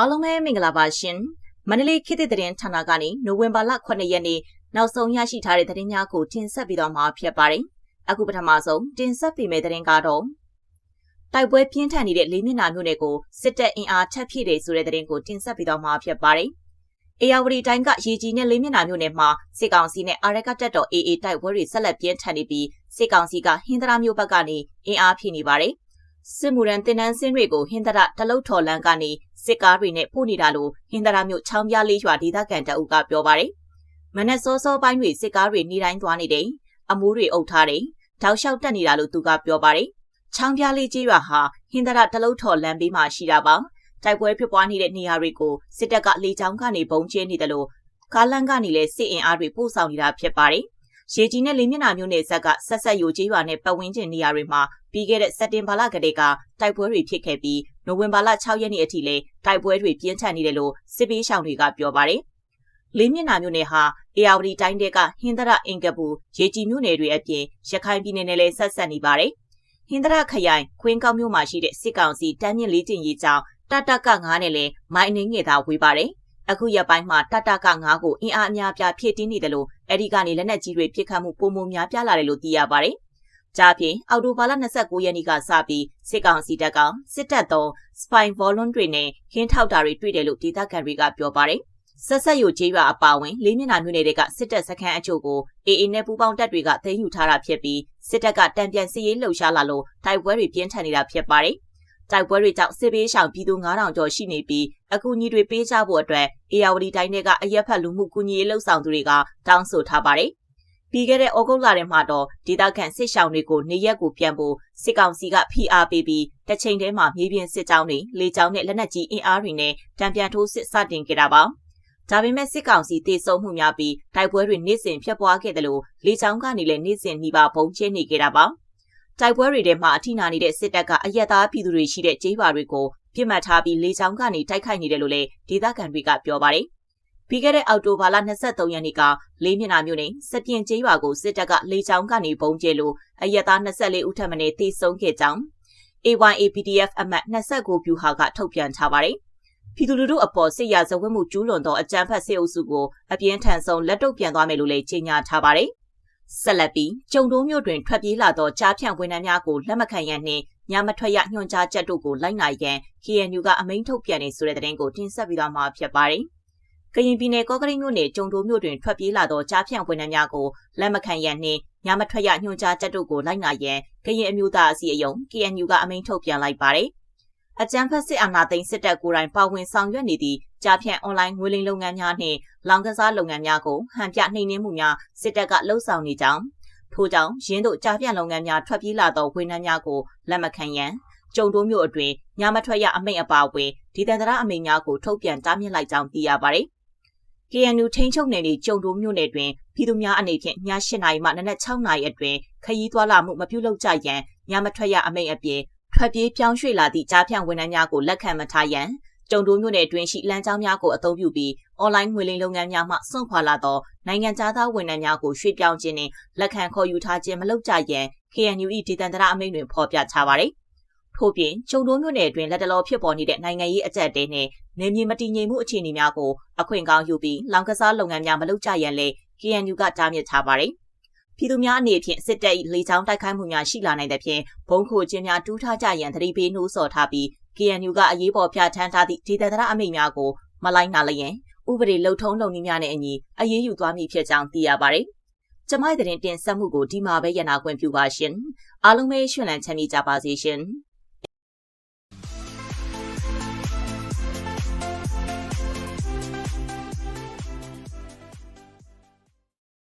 အားလုံးပဲမင်္ဂလာပါရှင်မန္တလေးခေတ်သစ်သတင်းဌာနကနေနိုဝင်ဘာလ9ရက်နေ့နောက်ဆုံးရရှိထားတဲ့သတင်းများကိုတင်ဆက်ပြီးတော့မှာဖြစ်ပါတယ်အခုပထမဆုံးတင်ဆက်ပေးမယ့်သတင်းကတော့တိုက်ပွဲပြင်းထန်နေတဲ့လေးမျက်နှာမြို့နယ်ကိုစစ်တပ်အင်အားထပ်ဖြည့်တယ်ဆိုတဲ့သတင်းကိုတင်ဆက်ပြီးတော့မှာဖြစ်ပါတယ်အေယာဝတီတိုင်းကရေကြီးနဲ့လေးမျက်နှာမြို့နယ်မှာစစ်ကောင်စီနဲ့အာရကတပ်တော် AA တိုက်ပွဲတွေဆက်လက်ပြင်းထန်နေပြီးစစ်ကောင်စီကဟင်္ဒရာမြို့ဘက်ကနေအင်အားဖြည့်နေပါတယ်စစ်မှုရန်တင်နန်းစင်းတွေကိုဟင်္ဒရာတလုတ်ထော်လန်းကနေ စစ်ကားတွေနဲ့ပို့နေတာလို့ဟင်္ဒရာမြို့ချောင်းပြားလေးရွာဒေသခံတအုပ်ကပြောပါတယ်။မနက်စောစောပိုင်းတွေစစ်ကားတွေနေတိုင်းသွားနေတယ်။အမိုးတွေအုပ်ထားတယ်။တောက်လျှောက်တက်နေတာလို့သူကပြောပါတယ်။ချောင်းပြားလေးကြီးရွာဟာဟင်္ဒရာတလုတ်ထော်လန်းဘေးမှာရှိတာပါ။တိုက်ပွဲဖြစ်ပွားနေတဲ့နေရာတွေကိုစစ်တပ်ကလေကြောင်းကနေဘုံကျင်းနေတယ်လို့ကားလန်းကနေလည်းစစ်အင်အားတွေပို့ဆောင်နေတာဖြစ်ပါတယ်။ရေကြီးနဲ့လေးမျက်နှာမျိုးနယ်ဇက်ကဆက်ဆက်ယိုကြီးရွာနဲ့ပတ်ဝန်းကျင်နေရာတွေမှာပြီးခဲ့တဲ့စက်တင်ဘာလကတည်းကတိုက်ပွဲတွေဖြစ်ခဲ့ပြီး နိုဝင်ဘာလ6ရက်နေ့အထိလည်းတိုက်ပွဲတွေပြင်းထန်နေတယ်လို့စစ်ပေးရှောင်တွေကပြောပါတယ်။လေးမျက်နှာမြို့နယ်ဟာအေယာဝတီတိုင်းတဲကဟင်္ဒရအင်ကပူရေကြီးမြို့နယ်တွေအပြင်ရခိုင်ပြည်နယ်နဲ့လည်းဆက်ဆက်နေပါတယ်။ဟင်္ဒရခရိုင်ခွင်းကောင်းမြို့မှာရှိတဲ့စစ်ကောင်စီတန်းမြင့်လေးကျင်ရေးကြောင်းတတက9နဲ့လည်းမိုင်းအနေငယ်သာဝေးပါတယ်။အခုရက်ပိုင်းမှာတတက9ကိုအင်အားအများပြားဖြည့်တင်းနေတယ်လို့အဲဒီကနေလက်နက်ကြီးတွေပစ်ခတ်မှုပုံမှန်များပြားလာတယ်လို့သိရပါတယ်။ ကြဖြင့်အော်တိုဘာလ29ရက်နေ့ကစပြီးစစ်ကောင်စီတပ်ကစစ်တပ်သုံး spy volume တွေနဲ့ခင်းထောက်တာတွေတွေ့တယ်လို့ဒေသခံတွေကပြောပါတယ်။ဆက်ဆက်ယိုကျေးရွာအပါဝင်လေးမျက်နှာမြို့နယ်တွေကစစ်တပ်စခန်းအချို့ကို AA နဲ့ပူးပေါင်းတပ်တွေကသိမ်းယူထားတာဖြစ်ပြီးစစ်တပ်ကတံပြန်စစ်ရေးလှုပ်ရှားလာလို့တိုက်ပွဲတွေပြင်းထန်နေတာဖြစ်ပါတယ်။တိုက်ပွဲတွေကြောင့်စစ်ပေးရှောင်ပြည်သူ9000ကျော်ရှိနေပြီးအကူအညီတွေပေးကြဖို့အတွက်အေယာဝတီတိုင်းတွေကအရက်ဖက်လူမှုကူညီရေးလှုပ်ဆောင်သူတွေကတောင်းဆိုထားပါတယ် ပြီးခဲ့တဲ့ဩဂုတ်လထဲမှာတော့ဒေသခံစစ်ရှောင်တွေကိုနေရက်ကိုပြန်ဖို့စစ်ကောင်စီကဖိအားပေးပြီးတစ်ချိန်တည်းမှာမြေပြင်စစ်ကြောင်းတွေလေကြောင်းနဲ့လက်နက်ကြီးအင်အားတွေနဲ့တံပြန်ထိုးစစ်စတင်ခဲ့တာပါ။ဒါပေမဲ့စစ်ကောင်စီတေဆုံးမှုများပြီးတိုက်ပွဲတွေနေ့စဉ်ဖြစ်ပွားခဲ့တယ်လို့လေကြောင်းကနေလည်းနေ့စဉ်နှီးပါပုံကျင်းနေခဲ့တာပါ။တိုက်ပွဲတွေထဲမှာအထိနာနေတဲ့စစ်တပ်ကအရက်သားပြည်သူတွေရှိတဲ့ကျေးရွာတွေကိုပြစ်မှတ်ထားပြီးလေကြောင်းကနေတိုက်ခိုက်နေတယ်လို့လည်းဒေသခံတွေကပြောပါတယ်။ ပြီးခဲ့တဲ့အောက်တိုဘာလ23ရက်နေ့ကလေးမျက်နှာမြို့နယ်စပြင်းကျေးရွာကိုစစ်တပ်ကလေကြောင်းကနေပုံကျဲလို့အရက်သား24ဦးထပ်မံတေဆုံးခဲ့ကြောင်း AYAPDF အမတ်29ဖြူဟာကထုတ်ပြန်ထားပါတယ်။ပြည်သူလူထုအပေါ်စစ်ရာဇဝတ်မှုကျူးလွန်သောအကြမ်းဖက်စစ်အုပ်စုကိုအပြင်းထန်ဆုံးလက်တုပ်ပြန်သွားမယ်လို့လည်းကြေညာထားပါတယ်။ဆက်လက်ပြီးကျုံတိုးမြို့တွင်ထွက်ပြေးလာသောကြားဖြန့်ဝန်ထမ်းများကိုလက်မခံရန်နှင့်ညမထွက်ရညွှန်ကြားချက်တို့ကိုလိုက်နိုင်ရန် KNU ကအမိန့်ထုတ်ပြန်နေဆိုတဲ့သတင်းကိုတင်ဆက်ပြီးတော့မှာဖြစ်ပါတယ်။ ကရင်ပြည်နယ်ကော့ကရိတ်မြို့နယ်ကျုံတိုးမြို့တွင်ထွက်ပြေးလာသောကြားဖြန့်ဝန်ထမ်းများကိုလက်မခံရန်နှင့်ညမထွက်ရညွှန်ကြားချက်တို့ကိုလိုက်နာရန်ကရင်အမျိုးသားအစည်းအရုံး KNU ကအမိန့်ထုတ်ပြန်လိုက်ပါတယ်။အကြံဖက်စစ်အာဏာသိမ်းစစ်တပ်ကိုယ်တိုင်ပါဝင်ဆောင်ရွက်နေသည့်ကြားဖြန့်အွန်လိုင်းငွေလိမ်လုပ်ငန်းများနှင့်လောင်ကစားလုပ်ငန်းများကိုဟန်ပြနှိမ်နင်းမှုများစစ်တပ်ကလှုံ့ဆော်နေကြောင်းထို့ကြောင့်ရင်းတို့ကြားဖြန့်လုပ်ငန်းများထွက်ပြေးလာသောဝန်ထမ်းများကိုလက်မခံရန်ကျုံတိုးမျိုးအတွင်ညမထွက်ရအမိန့်အပါအဝင်ဒီတန်တရာအမိန့်များကိုထုတ်ပြန်တားမြစ်လိုက်ကြောင်းသိရပါတယ်။ KNU ထိန်းချုပ်နယ်မြေကျုံတိုးမြို့နယ်တွင်ပြည်သူများအနေဖြင့်ည8နာရီမှနနက်6နာရီအတွင်းခရီးသွားလာမှုမပြုလုပ်ကြရန်ညမထွက်ရအမိန့်အပြင်ထွက်ပြေးပြောင်းရွှေ့လာသည့်ကြားဖြန့်ဝန်ထမ်းများကိုလက်ခံမထားရန်ကျုံတိုးမြို့နယ်တွင်ရှိလမ်းကြောင်းများကိုအသုံးပြုပြီးအွန်လိုင်းငွေလိမ်လုပ်ငန်းများမှစွန့်ခွာလာသောနိုင်ငံသားဝန်ထမ်းများကိုရွှေ့ပြောင်းခြင်းနှင့်လက်ခံခေါ်ယူထားခြင်းမလုပ်ကြရန် KNU ၏ဒေသန္တရအမိန့်တွင်ဖော်ပြထားပါသည် ထို့ပြင်ကျုံတိုးမြို့နယ်အတွင်းလက်တလောဖြစ်ပေါ်နေတဲ့နိုင်ငံရေးအကြက်တဲနဲ့နေမြေမတည်ငြိမ်မှုအခြေအနေများကိုအခွင့်ကောင်းယူပြီးလောင်ကစားလုပ်ငန်းများမလုပ်ကြရန်လည်း KNU ကတားမြစ်ထားပါတယ်။ပြည်သူများအနေဖြင့်စစ်တပ်၏လေကြောင်းတိုက်ခိုက်မှုများရှိလာနိုင်တဲ့ဖြင့်ဘုံခိုခြင်းများတူးထားကြရန်သတိပေးနှိုးဆော်ထားပြီး KNU ကအရေးပေါ်ပြဋ္ဌာန်းထားသည့်ဒေသန္တရအမိန့်များကိုမလိုက်နာလျင်ဥပဒေလုံထုံးလုံနည်းများနဲ့အညီအရေးယူသွားမည်ဖြစ်ကြောင်းသိရပါတယ်။ကျမရဲ့တင်တင်ဆက်မှုကိုဒီမှာပဲရနာခွင့်ပြုပါရှင်။အားလုံးပဲရှင်လန်းချမ်းမြေကြပါစေရှင်။